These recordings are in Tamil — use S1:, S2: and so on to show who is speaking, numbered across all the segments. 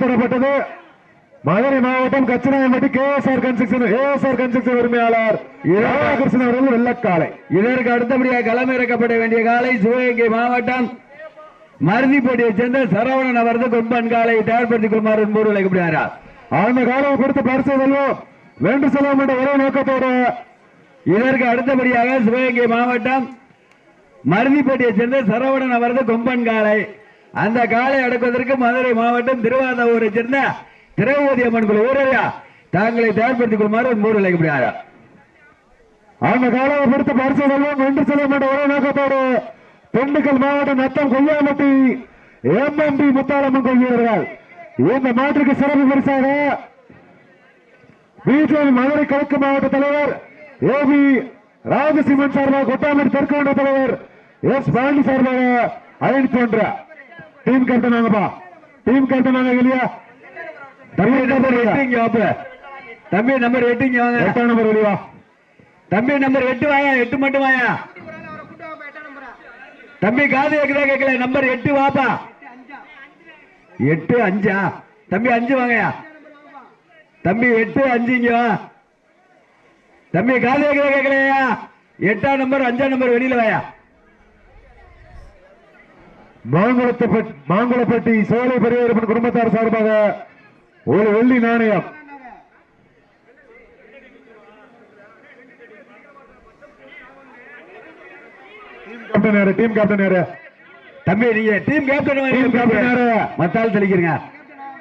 S1: இரண்டாம் தரப்பட்டது மதுரை மாவட்டம் Kachinayampatti KSR construction ASR construction உரிமையாளர் ராதாகிருஷ்ணன் அவர்கள் வெள்ளக்காலை.
S2: இதற்கு அடுத்தபடியாக களமிறக்கப்பட வேண்டிய காலை சிவகங்கை மாவட்டம் மருதிப்பட்டியை சேர்ந்த சரவணன் அவரது கொம்பன் காலை தயார்படுத்திக் கொள்ளுமாறு என்போடு அழைக்கப்படுகிறார்.
S1: அந்த காலம் கொடுத்து பரிசு செல்வோம் வென்று செல்வோம் என்ற ஒரே நோக்கத்தோடு
S2: இதற்கு அடுத்தபடியாக சிவகங்கை மாவட்டம் மருதிப்பட்டியை சேர்ந்த சரவணன் அவரது கொம்பன் காலை அந்த காலை அடக்குவதற்கு மதுரை மாவட்டம் திருவாரூரை சேர்ந்த திரௌபதி அம்மன் குழு ஊரையா தாங்களை தயார்படுத்திக் கொள்ளுமாறு ஊரில் அழைக்கப்படுகிறார்
S1: அந்த காலையை பொறுத்து பரிசு செல்வம் வென்று செல்வோம் என்ற ஒரே நோக்கத்தோடு திண்டுக்கல் மாவட்டம் நத்தம் கொய்யாமட்டி எம்எம்பி முத்தாரம்மன் கொள்கிறார்கள் இந்த மாற்றுக்கு சிறப்பு பரிசாக பிஜேபி மதுரை கிழக்கு மாவட்ட தலைவர் ஏபி ராஜசிம்மன் சார்பாக கொட்டாமடி தெற்கு மண்டல தலைவர் எஸ் பாண்டி சார்பாக அழைத்து வந்தார். டீம் கேப்டன் டீம் கேப்டன் இல்லையா
S2: தம்பி நம்பர் எட்டு இங்க வாப்பு. தம்பி நம்பர் எட்டு இங்க வாங்க.
S1: எட்டாம் நம்பர் வெளியா
S2: தம்பி நம்பர் எட்டு வாயா எட்டு மட்டும் வாயா? தம்பி காது கேக்குதா கேட்கல நம்பர் எட்டு வாப்பா. எட்டு அஞ்சா? தம்பி அஞ்சு வாங்கயா? தம்பி எட்டு அஞ்சு இங்க வா. தம்பி காது கேக்குதா கேட்கலையா எட்டாம் நம்பர் அஞ்சாம் நம்பர் வெளியில வாயா?
S1: மாங்குளத்தை மாங்குளப்பட்டி சோலை பெரியவரப்பன் குடும்பத்தார் சார்பாக ஒரு வெள்ளி நாணயம். டீம் கேப்டன் டீம் கேப்டன்
S2: தம்பி நீங்க டீம் கேப்டன்
S1: captain யாரு?
S2: மத்தாள் தெளிக்கிறீங்க.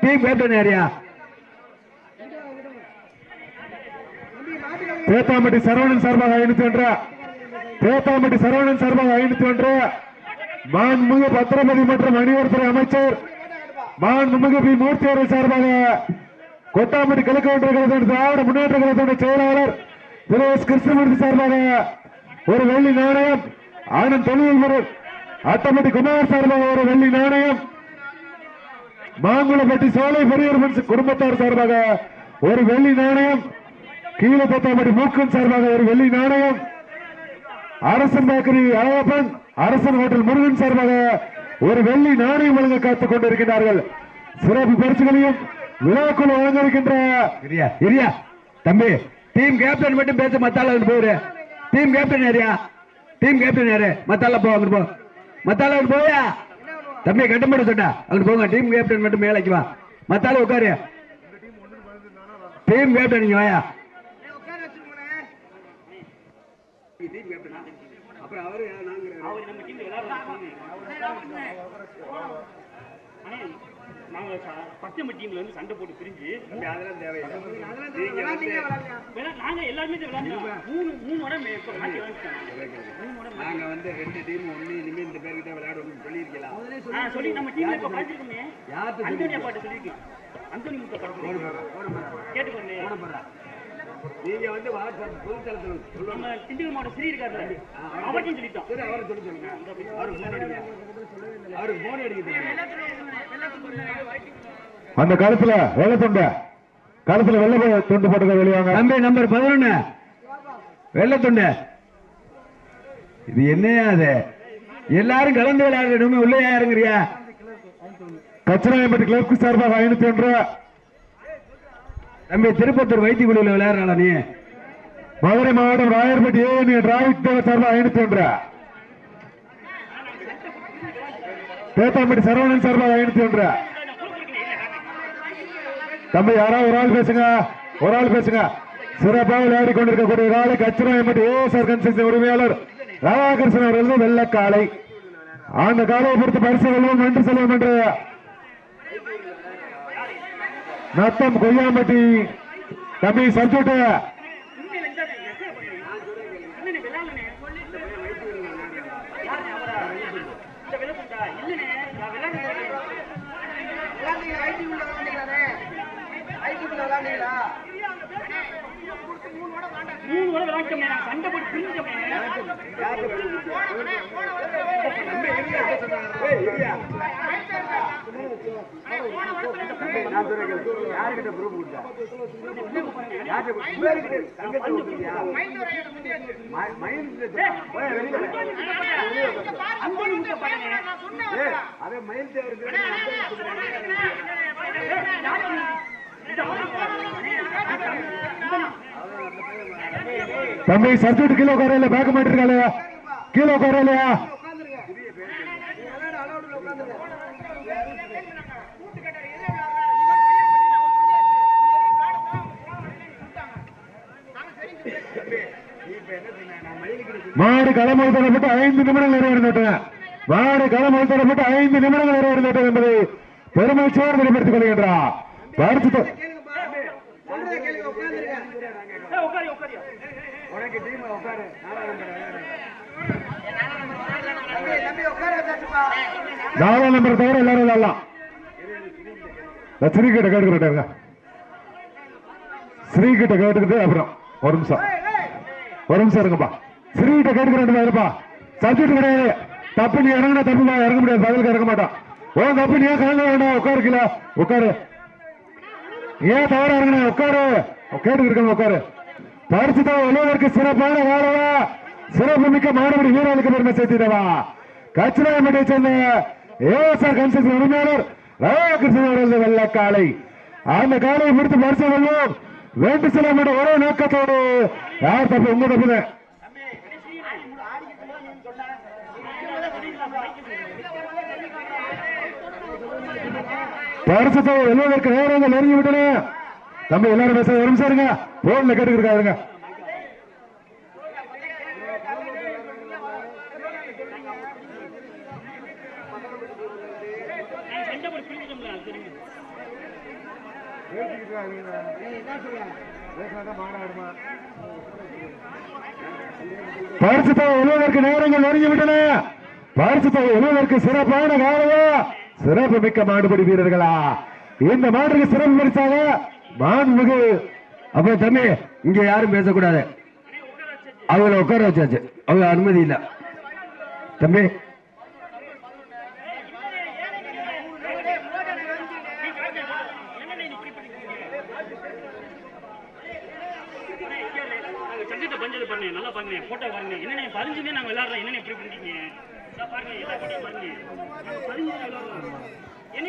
S2: டீம் கேப்டன் யாரியா?
S1: தேத்தாம்பட்டி சரவணன் சார்பாக ஐநூத்தி ஒன்று. தேத்தாம்பட்டி சரவணன் சார்பாக ஐநூத்தி ஒன்று. மாண்புமிகு பத்திரபதி மற்றும் அணிவர்துறை அமைச்சர் மாண்புமிகு பி மூர்த்தி அவர்கள் சார்பாக கொட்டாம்பட்டி கிழக்கு ஒன்றிய கழகத்தின் திராவிட முன்னேற்ற கழகத்தினுடைய செயலாளர் திரு எஸ் கிருஷ்ணமூர்த்தி சார்பாக ஒரு வெள்ளி நாணயம் ஆனந்த் தொழில் அட்டம்பட்டி குமார் சார்பாக ஒரு வெள்ளி நாணயம் மாங்குளப்பட்டி சோலை பெரியவர் குடும்பத்தார் சார்பாக ஒரு வெள்ளி நாணயம் கீழே பத்தாம்பட்டி மூக்கன் சார்பாக ஒரு வெள்ளி நாணயம் அரசன் பேக்கரி அழகப்பன் அரசன் ஹோட்டல் முருகன் சார்பாக ஒரு வெள்ளி நாணயம் வழங்க காத்துக் கொண்டிருக்கிறார்கள் சிறப்பு பரிசுகளையும் விழாக்குழு வழங்க இருக்கின்ற
S2: தம்பி டீம் கேப்டன் மட்டும் பேச மத்தால போயிரு. டீம் கேப்டன் யாரியா டீம் கேப்டன் யாரு? மத்தால போ அங்கிட்டு போ. மத்தால அங்கிட்டு போயா தம்பி கட்டமாட சொன்னா. அங்கிட்டு போங்க டீம் கேப்டன் மட்டும் மேலைக்கு வா. மத்தால உட்காரு. டீம் கேப்டன் நீங்க வாயா. அப்புறம் அவரு
S3: நாங்க பச்சை டீம்ல வந்து சண்டை போட்டு பிரிஞ்சு
S2: அதெல்லாம் தேவையில்லை.
S3: நீங்க எல்லாருமே மூணு மூணு உடம்பு
S2: நாங்க வந்து ரெண்டு டீம் ஒண்ணு இனிமே இந்த பேருக்கு தான் விளையாடுவோம் சொல்லியிருக்கலாம்
S3: சொல்லி நம்ம டீம்ல இப்ப பாத்துருக்கோமே
S2: யார்கிட்ட
S3: அந்தோனியா பாட்டு சொல்லியிருக்கோம் அந்தோனி முத்த பாட்டு
S2: நீங்க வந்து வாட்ஸ்அப் பொதுத்தளத்தில் சொல்லுங்க
S3: நம்ம திண்டுக்கல் மாவட்டம் ஸ்ரீ இருக்காரு அவர்கிட்டையும் சொல்லிட்டோம்.
S2: சரி அவரை சொல்லி சொல்லுங்க அவருக்கு போன் அடிங்க அவருக்கு போன் அடிக்க தெரியும்
S1: அந்த கழுத்துல வெள்ளை துண்டு கழுத்துல வெள்ளை துண்டு போட்டு வெளியாங்க
S2: தம்பி நம்பர் பதினொன்னு. வெள்ளத்துண்டு இது என்னையா அது? எல்லாரும் கலந்து விளையாடணுமே உள்ளே யாருங்கிறியா
S1: கச்சிராயம்பட்டி கிளர்க்கு சார்பாக ஐநூத்தி ஒன்று
S2: தம்பி திருப்பத்தூர் வைத்தியக்குழுவில் விளையாடுறாளா நீ?
S1: மதுரை மாவட்டம் ராயர்பட்டி நீ டிராவிக் தேவர் சார்பாக ஐநூத்தி ஒன்று. தேத்தாம்பட்டி சரவணன் சார்பாக ஐநூத்தி ஒன்று. தம்பி யாராவது ஒரு ஆள் பேசுங்க. ஒரு ஆள் பேசுங்க. சிறப்பாக விளையாடி கொண்டிருக்கக்கூடிய காலை கச்சிராயம்பட்டி ஏஎஸ்ஆர் கன்ஸ்ட்ரக்ஷன் உரிமையாளர் ராதாகிருஷ்ணன் அவர்கள் வெள்ளக்காலை. அந்த காலையை பொறுத்து பரிசு வெல்வோம் நன்றி செல்வோம் என்று நத்தம் கொய்யாம்பட்டி தம்பி சர்ஜூட்டு
S3: நான் துறை கேள்வி
S2: யாருக்கிட்ட ப்ரூஃப் கொடுத்தா?
S1: தம்பி சர்டிபிகேட் கீழே உட்கார பேக்க மாட்டிருக்காளயா கீழே உட்கார மாடு களமல் தரப்பட்டு ஐந்து நிமிடங்கள் நிறைவேறிவிட்டன மாடு களமல் தரப்பட்டு ஐந்து நிமிடங்கள் நிறைவேறிவிட்டது என்பதை பெருமகிழ்ச்சியோடு வெளிப்படுத்திக் கொள்கின்றார். பரிசு தொ- நாலாம் நம்பர் தவிர எல்லாரும் விளையாடலாம் ஸ்ரீ கிட்ட கேட்டுக்கிட்டேங்க ஸ்ரீ கிட்ட கேட்டுக்கிட்டு அப்புறம். ஒரு நிமிஷம். ஒரு நிமிஷம் இருங்கப்பா. ஸ்ரீ கிட்ட கேட்டுக்கிறேன் இருப்பா சப்ஜெக்ட் கிடையாது. தப்பு நீ இறங்கினா நான் இறங்க முடியாது. பதிலுக்கு இறங்க மாட்டான். ஓ தப்பு நீ ஏன் கலங்க வேண்டாம் உட்காரு. உட்காரு ஏன் தவற இறங்கின? உட்காரு. கேட்டுக்கிட்டு உட்காரு. பரிசுத்த உழவருக்கு சிறப்பான வாழவா. சிறப்பு மிக்க மாணவடி வீரர்களுக்கு பெருமை சேர்த்திடவா. கச்சிராயம்பட்டை சேர்ந்த ஏஎஸ்ஆர் கன்ஸ்ட்ரக்ஷன் உரிமையாளர் ராதாகிருஷ்ணன் அவர்களது வெள்ள காலை. அந்த காலையை முடித்து பரிசு வெல்லும் வேண்டு சில ஒரே நோக்கத்தோடு. யார் தப்பு? உங்க தப்புதான். பரிசத்தை வெல்வதற்கு நேரம் நெருங்கி விட்டன தம்பி எல்லாரும் பேச ஒரு நிமிஷம் இருங்க. போன்ல கேட்டுக்கிட்டு
S3: நான் சண்டை
S1: பரிசு தொகை எழுவதற்கு நேரங்கள் நெருங்கி விட்டன பரிசு தொகை எழுவதற்கு சிறப்பான காலையா? சிறப்பு மிக்க மாடுபடி வீரர்களா இந்த மாட்டுக்கு சிறப்பு பரிசாக மாண்புமிகு
S2: அப்ப தம்பி இங்க யாரும் பேசக்கூடாது அவங்கள உட்கார வச்சாச்சு அவங்க அனுமதி இல்ல தம்பி
S3: நல்லா பாருங்க போட்டோ பாருங்க என்னென்ன பதிஞ்சுமே நாங்க விளையாடுறோம் என்னென்ன எப்படி பண்ணிட்டீங்க பாருங்க எல்லா போட்டோ பாருங்க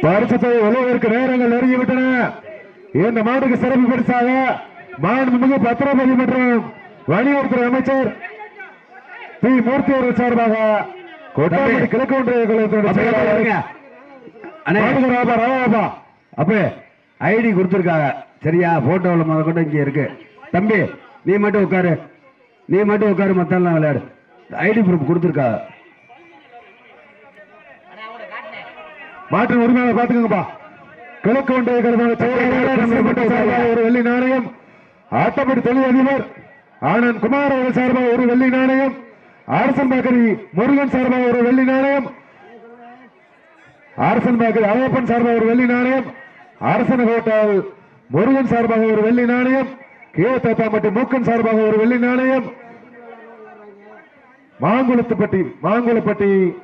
S3: என்ன
S1: பரிசு தொகை எழுவதற்கு நேரங்கள் நெருங்கி விட்டன இந்த மாட்டுக்கு சிறப்பு பரிசாக மாண்புமிகு பத்திரப்பதி மற்றும் வணிகத்துறை அமைச்சர் பி. மூர்த்தி அவர்கள் சார்பாக கொட்டாம்பட்டி கிழக்கு ஒன்றிய கழகத்தினுடைய
S2: அப்ப ஐடி கொடுத்துருக்காங்க. சரியா போட்டோவில் முத கொண்டு இங்க இருக்கு. தம்பி நீ மட்டும் உட்காரு. நீ மட்டும் உட்காரு மத்தெல்லாம் விளையாடு. ஐடி ப்ரூஃப் கொடுத்துருக்காங்க.
S1: மாற்றின் உரிமையாளர் பாத்துக்கோங்கப்பா கிழக்கு ஒன்றிய ஒரு வெள்ளி நாணயம். ஆட்டப்படி தொழில் அதிபர் ஆனந்த் குமார் அவர்கள் சார்பாக ஒரு வெள்ளி நாணயம். அரசன் பேக்கரி முருகன் சார்பாக ஒரு வெள்ளி நாணயம். அரசன் பேக்கரி அழகப்பன் சார்பாக ஒரு வெள்ளி நாணயம். அரசன் ஹோட்டல் முருகன் சார்பாக ஒரு வெள்ளி நாணயம். கே. தத்தாம்பட்டி மூக்கன் சார்பாக ஒரு வெள்ளி நாணயம். மாங்குளத்துப்பட்டி மாங்குளப்பட்டி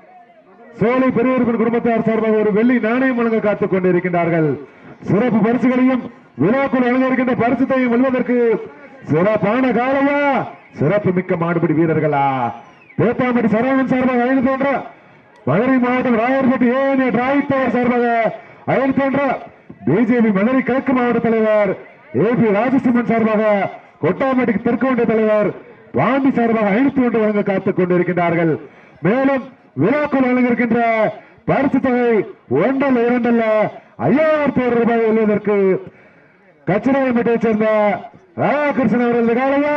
S1: சோலை பெரியவர்கள் குடும்பத்தார் சார்பாக ஒரு வெள்ளி நாணயம் வழங்க காத்துக் கொண்டிருக்கின்றார்கள். சிறப்பு பரிசுகளையும் விழாக்குள் வழங்க பரிசுத்தையும் வெல்வதற்கு சிறப்பான காலையா சிறப்பு மிக்க மாடுபிடி வீரர்களா? தேத்தாம்பட்டி சரவணன் சார்பாக அயனி தோன்ற மதுரை மாவட்டம் ராயர்பட்டி ஏஎன்ஏ டிராய்த்தவர் சார்பாக அயனி தோன்ற பிஜேபி மதுரை கிழக்கு மாவட்ட தலைவர் ஏ பி ராஜசிம்மன் சார்பாக கொட்டாமட்டிக்கு தெற்கு ஒன்றிய தலைவர் பாண்டி சார்பாக ஐநூத்தி ஒன்று வழங்க காத்துக் கொண்டிருக்கின்றார்கள். மேலும் விழாக்கள் வழங்கியிருக்கின்ற பரிசு தொகை ஒன்றல்ல இரண்டல்ல ஐயாயிரத்தி ஒரு ரூபாய் வெல்வதற்கு மீட்டை சேர்ந்த ராதாகிருஷ்ணன் அவர்கள் காலையா?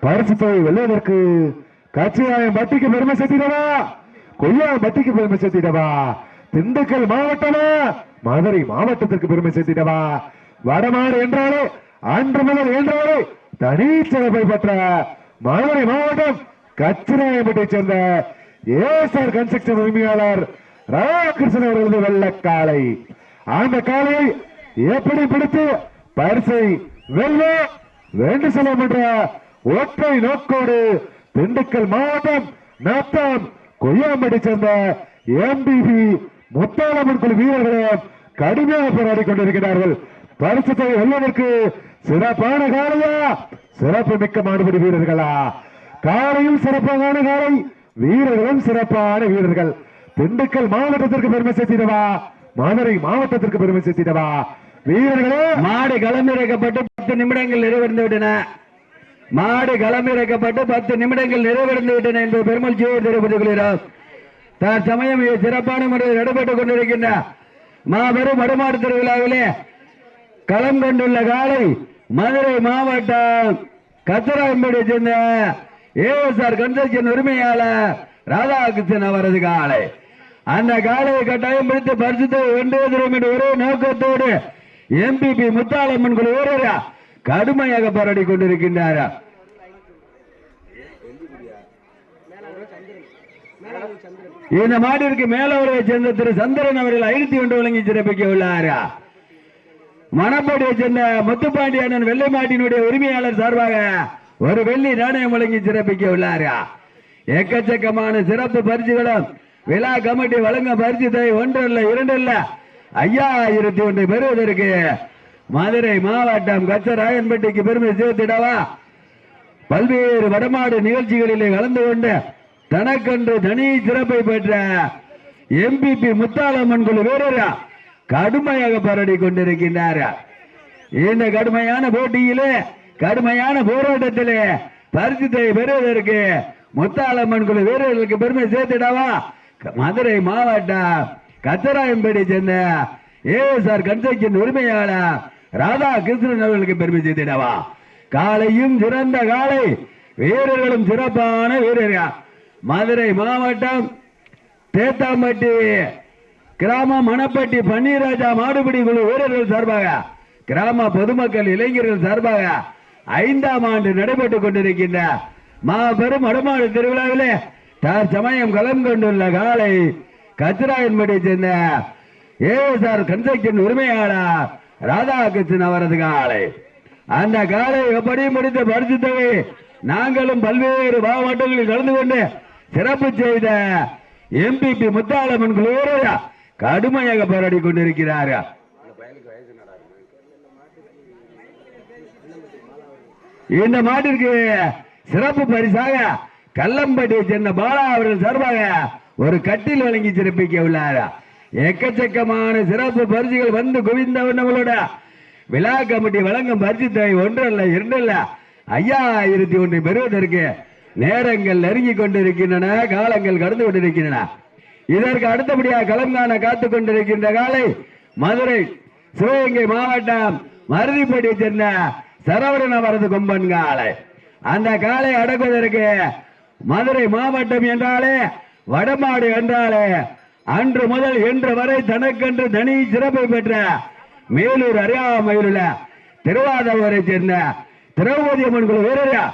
S1: பரிசு தொகை வெல்வதற்கு கச்சிராயம் பட்டிக்கு பெருமை சேர்த்திடவா? கொய்யா பட்டிக்கு பெருமை சேர்த்திடவா? திண்டுக்கல் மாவட்டமா? மதுரை மாவட்டத்திற்கு பெருமை சேர்த்திடவா? வடமாடு என்றாலே அன்று முதல் என்றாலே தனி சிறப்பை பெற்ற மதுரை மாவட்டம் கச்சிராயப்பட்டை சேர்ந்த ஏஎஸ்ஆர் கன்ஸ்ட்ரக்ஷன் உரிமையாளர் ராதாகிருஷ்ணன் அவர்களது வெள்ளக்காலை அந்த காலை எப்படி பிடித்து பரிசை வெல்ல வேண்டு செல்லும் என்ற ஒற்றை நோக்கோடு திண்டுக்கல் மாவட்டம் நத்தம் கொய்யாம்படி சேர்ந்த எம்பிபி முத்தாளம்மன் குழு வீரர்களும் கடுமையாக போராடி கொண்டிருக்கிறார்கள். பரிசு தொகை வெல்வதற்கு சிறப்பான காலையா சிறப்பு மிக்க மாடுபடி வீரர்களா? காலையும் சிறப்பான காலை வீரர்களும் சிறப்பான வீரர்கள். திண்டுக்கல் மாவட்டத்திற்கு பெருமை சேர்த்திடவா? மதுரை மாவட்டத்திற்கு பெருமை சேர்த்திடவா? வீரர்களே!
S2: மாடு களமிறக்கப்பட்டு பத்து நிமிடங்கள் நிறைவடைந்து விட்டன. மாடு களமிறக்கப்பட்டு பத்து நிமிடங்கள் நிறைவடைந்து விட்டன என்பது ஜீவர் தெரிவித்துக் கொள்கிறோம் தற்சமயம் சிறப்பான முறையில் நடைபெற்றுக் கொண்டிருக்கின்ற மாபெரும் வடமாடு திருவிழாவிலே களம் கொண்டுள்ள காலை மதுரை மாவட்டம் கச்சராம்பேட்டை சேர்ந்த ஏஎஸ்ஆர் கன்ஸ்ட்ரக்ஷன் உரிமையாளர் ராதாகிருஷ்ணன் அவரது காலை. அந்த காலையை கட்டாயம் பிடித்து பரிசுத்தை ஒன்றே தரும் என்ற ஒரே நோக்கத்தோடு எம்பிபி முத்தாளம்மன் குழு வீரரா கடுமையாக போராடி கொண்டிருக்கின்றார். இந்த மாட்டிற்கு மேலவரை சேர்ந்த திரு சந்திரன் அவர்கள் ஐநூத்தி ஒன்று வழங்கி சிறப்பிக்க உள்ளாரா. மணப்பாடியை சேர்ந்த முத்துப்பாண்டி அண்ணன் வெள்ளை மாட்டினுடைய உரிமையாளர் சார்பாக ஒரு வெள்ளி நாணயம் வழங்கி சிறப்பிக்க உள்ளார்? எக்கச்சக்கமான சிறப்பு பரிசுகளும் விழா கமிட்டி வழங்க பரிசு தொகை ஒன்றல்ல இரண்டல்ல. ஐயாயிரத்தி ஒன்றை பெறுவதற்கு மதுரை மாவட்டம் கச்சராயன்பட்டிக்கு பெருமை சேர்த்திடவா? பல்வேறு வடமாடு நிகழ்ச்சிகளிலே கலந்து கொண்டு தனக்கென்று தனி சிறப்பை பெற்ற எம்பிபி முத்தாளம்மன் குழு வீரர் கடுமையாக பரடி கொண்டிருக்கின்றார். இந்த கடுமையான போட்டியிலே கடுமையான போராட்டத்திலே பரிசுத்தை பெறுவதற்கு முத்தாளம்மன் குழு வீரர்களுக்கு பெருமை சேர்த்துடாவா? மதுரை மாவட்டம் கத்தராயம்பேட்டை சேர்ந்த ஏஎஸ்ஆர் கன்ஸ்ட்ரக்ஷன் உரிமையாளர் ராதா கிருஷ்ணன் அவர்களுக்கு பெருமை சேர்த்திடவா? காலையும் சிறந்த காலை. வீரர்களும் சிறப்பான வீரர்கள். மதுரை மாவட்டம் தேத்தாம்பட்டி கிராம மணப்பட்டி பன்னீராஜா மாடுபிடி குழு வீரர்கள் சார்பாக கிராம பொதுமக்கள் இளைஞர்கள் சார்பாக ஐந்தாம் ஆண்டு நடைபெற்றுக் கொண்டிருக்கின்ற மாபெரும் வடமாடு திருவிழாவிலே தற்சமயம் கலம் கொண்டுள்ள காலை கச்சிராயன்படி சேர்ந்த ஏஎஸ்ஆர் கன்ஸ்ட்ரக்ஷன் உரிமையாளர் ராதாகிருஷ்ணன் அவரது காலை. அந்த காலை எப்படி முடித்து பரிசு தொகை நாங்களும் பல்வேறு மாவட்டங்களில் கலந்து கொண்டு சிறப்பு செய்த எம்பிபி முத்தாளம்மன் குழுவோடு கடுமையாக போராடி கொண்டிருக்கிறார்கள். இந்த மாட்டிற்கு சிறப்பு பரிசாக கல்லம்பட்டி சென்ன பாலா அவர்கள் சார்பாக ஒரு கட்டில் வழங்கி சிறப்பிக்க உள்ளார். எக்கச்சக்கமான சிறப்பு பரிசுகள் வந்து குவிந்தவர்களோட விழா கமிட்டி வழங்கும் பரிசு தொகை ஒன்றல்ல இரண்டல்ல ஐயாயிரத்தி ஒன்றை பெறுவதற்கு நேரங்கள் நெருங்கி கொண்டிருக்கின்றன காலங்கள் கடந்து கொண்டிருக்கின்றன. இதற்கு அடுத்தபடியாக களம் காண காத்துக் கொண்டிருக்கின்ற காலை மதுரை சிவகங்கை மாவட்டம் மருதிப்பட்டியை சேர்ந்த சரவணன் அவரது கொம்பன் காலை அந்த காலை அடக்குவதற்கு மதுரை மாவட்டம் என்றாலே வடமாடு என்றாலே அன்று முதல் இன்று வரை தனக்கென்று தனி சிறப்பை பெற்ற மேலூர் அருகாமையில் திருவாதூரை திருவாதவரை சேர்ந்த திரௌபதி அம்மன் குழு வீரரா.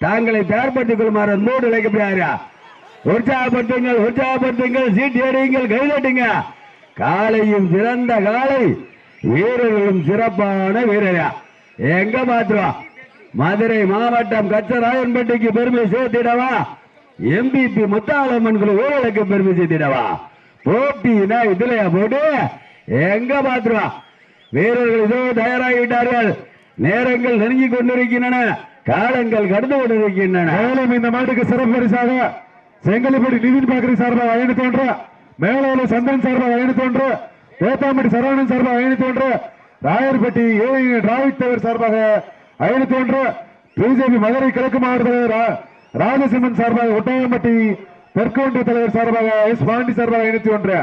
S2: தாங்களை தயார்படுத்திக் கொள்ளுமாறு அன்போடு அழைக்கப்படுகிறாரா உற்சாகப்படுத்துங்கள் உற்சாகப்படுத்துங்கள் சீட்டு அடியுங்கள் கைதட்டுங்க காலையும் சிறந்த காலை வீரர்களும் சிறப்பான வீரரா. எங்க மாத்துவா? மதுரை மாவட்டம் கச்சராயன்பட்டிக்கு பெருமை சேர்த்திடவா? எம்பிபி முத்தாளம்மன் குழு ஊழலுக்கு பெருமை சேர்த்திடவா? போட்டினா இதுலயா போட்டு? எங்க மாத்திரம் வீரர்கள் இதோ தயாராகிவிட்டார்கள். நேரங்கள் நெருங்கி கொண்டிருக்கின்றன. காலங்கள் கடந்து கொண்டிருக்கின்றன.
S1: மேலும் இந்த மாட்டுக்கு சிறப்பு பரிசாக செங்கல்படி நிதின் பாக்கரி சார்பாக ஐநூத்தி ஒன்று மேலூர் சந்தன் சார்பாக ஐநூத்தி ஒன்று தேத்தாம்பட்டி சரவணன் சார்பாக ஐநூத்தி ஒன்று ராயர்பட்டி ஏழை டிராவிட் தலைவர் சார்பாக ஐநூத்தி ஒன்று. பிஜேபி மதுரை கிழக்கு மாவட்ட தலைவர் ராஜசிம்மன் சார்பாக ஒட்டாயம்பட்டி தெற்கொன்றிய தலைவர் சார்பாக எஸ் பாண்டி சார்பாக ஐநூத்தி ஒன்று.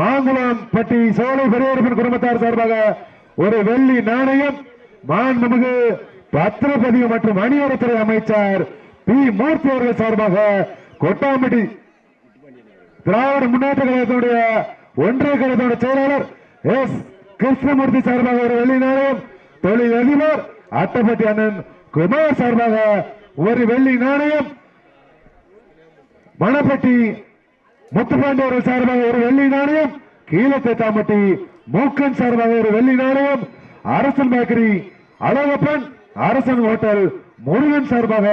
S1: மாங்குளம் பட்டி சோலை பெரியரப்பன் குடும்பத்தார் சார்பாக ஒரு வெள்ளி நாணயம். மாண்புமிகு பத்திரப்பதிவு மற்றும் அணிவரத்துறை அமைச்சர் பி மூர்த்தி அவர்கள் சார்பாக கொட்டாம்பட்டி திராவிட முன்னேற்ற கழகத்தினுடைய ஒன்றிய கழகத்தினுடைய செயலாளர் எஸ் கிருஷ்ணமூர்த்தி சார்பாக ஒரு வெள்ளி நாணயம் தொழில் அதிபர் அட்டப்பட்டி அண்ணன் குமார் சார்பாக ஒரு வெள்ளி நாணயம் மணப்பட்டி முத்துப்பாண்டி அவர்கள் சார்பாக ஒரு வெள்ளி நாணயம் கீழத்தேத்தாம்பட்டி மூக்கன் சார்பாக ஒரு வெள்ளி நாணயம் அரசன் பேக்கரி அழகப்பன் அரசன் ஹோட்டல் முருகன் சார்பாக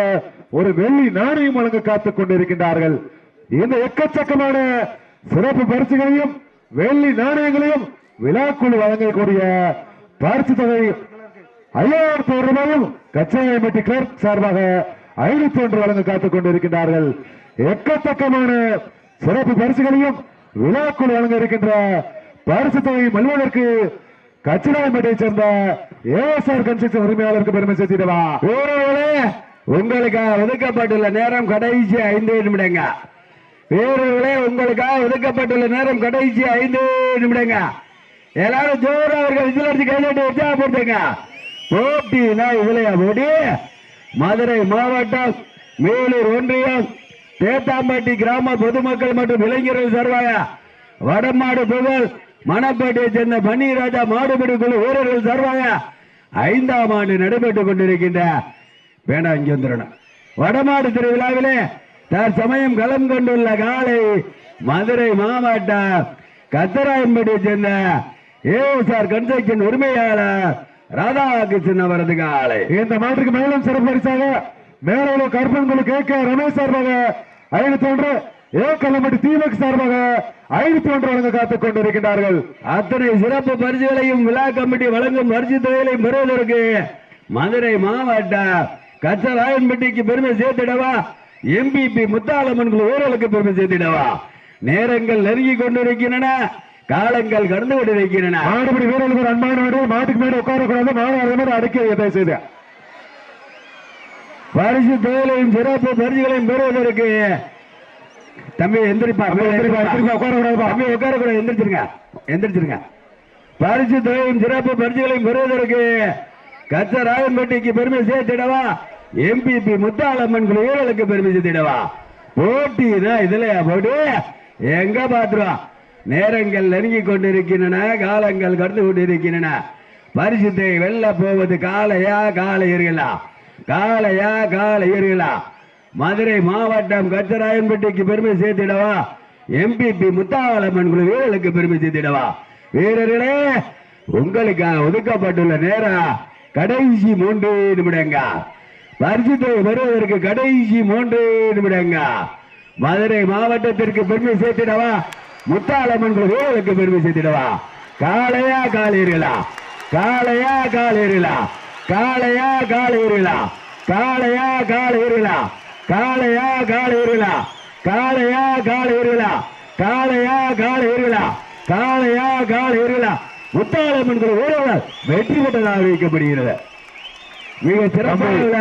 S1: ஒரு வெள்ளி நாணயம் வழங்க காத்துக் கொண்டிருக்கின்றார்கள். இந்த எக்கச்சக்கமான சிறப்பு பரிசுகளையும் வெள்ளி நாணயங்களையும் விழாக்குழு வழங்கக்கூடிய பரிசு தொகை ஐயாயிரத்தி ஒரு ரூபாயும் கச்சாயம்பட்டி கிளர்க் சார்பாக ஐநூத்தி ஒன்று வழங்க காத்துக் கொண்டிருக்கின்றார்கள். எக்கத்தக்கமான சிறப்பு பரிசுகளையும் விழாக்குழு வழங்க இருக்கின்ற பரிசு தொகை மல்வதற்கு கச்சிராயம்பேட்டையை சேர்ந்த ஏஎஸ்ஆர் கன்ஸ்ட்ரக்ஷன் உரிமையாளருக்கு பெருமை சேர்த்திடவா?
S2: வீரர்களே உங்களுக்காக ஒதுக்கப்பட்டுள்ள நேரம் கடைசி ஐந்து நிமிடங்க. வீரர்களே உங்களுக்காக ஒதுக்கப்பட்டுள்ள நேரம் கடைசி ஐந்து நிமிடங்க. எல்லாரும் ஜோரா அவர்கள் விசில் அடிச்சு கையிட்டு உற்சாகப்படுத்துங்க. போட்டினா இதுலயா போட்டி? மதுரை மாவட்டம் மேலூர் ஒன்றியம் தேத்தாம்பட்டி கிராம பொதுமக்கள் மற்றும் இளைஞர்கள் சார்பாக வடமாடு புகழ் மணப்பேட்டையை சேர்ந்த பன்னீராஜா மாடுபிடி குழு வீரர்கள் சார்பாக ஐந்தாம் ஆண்டு நடைபெற்றுக் கொண்டிருக்கின்ற வேண்டாம் இங்கே வந்துடணும் வடமாடு திருவிழாவிலே தற்சமயம் களம் கொண்டுள்ள காலை மதுரை மாவட்டம் கத்தராயன்பட்டியை சேர்ந்த ஏஎஸ்ஆர் கன்ஸ்ட்ரக்ஷன் உரிமையாளர் ராதாகிருஷ்ணன் அவரது காலை?
S1: இந்த மாட்டுக்கு மேலும் சிறப்பு பரிசாக மேலூர் கருப்பன்குழு கே கே ரமேஷ் சார்பாக ஐநூத்தி ஒன்று ஏ கல்லம்பட்டி தீபக் சார்பாக ஐநூத்தி ஒன்று வழங்க காத்துக் கொண்டிருக்கின்றார்கள்.
S2: அத்தனை சிறப்பு பரிசுகளையும் விழா கமிட்டி வழங்கும் பரிசு தொகைகளையும் பெறுவதற்கு மதுரை மாவட்டம் கச்சராயன்பட்டிக்கு பெருமை சேர்த்திடவா? எம்பிபி முத்தாளம்மன் குழு ஊழலுக்கு பெருமை சேர்த்திடவா? நேரங்கள் நெருங்கி கொண்டிருக்கின்றன. காலங்கள் கடந்து கொண்டிருக்கின்றன
S1: மாடுபடி வீரர்களுக்கு ஒரு அன்பான வீடு மாட்டுக்கு மேல உட்காரக்கூடாது அதே மாதிரி அடக்கி தயவு செய்து.
S2: பரிசு தொகைகளையும் சிறப்பு பரிசுகளையும் பெறுவதற்கு தம்பி எந்திரிப்பா. தம்பி உட்கார கூட எந்திரிச்சிருங்க எந்திரிச்சிருங்க. பரிசு தொகையும் சிறப்பு பரிசுகளையும் பெறுவதற்கு கச்ச ராயன்பட்டிக்கு பெருமை சேர்த்திடவா? எம்பிபி முத்தாளம்மன் குழு வீரர்களுக்கு பெருமை சேர்த்திடவா? போட்டினா இதுலயா போட்டி? எங்க பாத்துருவா? நேரங்கள் நெருங்கி கொண்டிருக்கின்றன காலங்கள் கடந்து கொண்டிருக்கின்றன. பரிசுத்தை வெல்ல போவது காலையா காலையீர்களா காலையா காலையீர்களா மதுரை மாவட்டம் கச்சராயன்பட்டிக்கு பெருமை சேர்த்திடவா? எம்பிபி முத்தாளம்மன் குழு வீரர்களுக்கு பெருமை சேர்த்திடவா? வீரர்களே உங்களுக்காக ஒதுக்கப்பட்டுள்ள நேரம் கடைசி மூன்று நிமிடங்க? பரிசுத்தை வருவதற்கு கடைசி மூன்று நிமிடங்க? மதுரை மாவட்டத்திற்கு பெருமை சேர்த்திடவா? முத்தாளம்மன் குழு பெருமை சேர்த்திடவா? காளையா காளையர்களா? காளையா காளையர்களா? காளையா காளையர்களா? காளையா காளையர்களா? காளையா காளையர்களா? காளையா காளையர்களா? காளையா காளையர்களா? காளையா காளையர்களா? முத்தாளம்மன் குழு வெற்றி பெற்றதாக அறிவிக்கப்படுகிறது மிக சிறப்பாக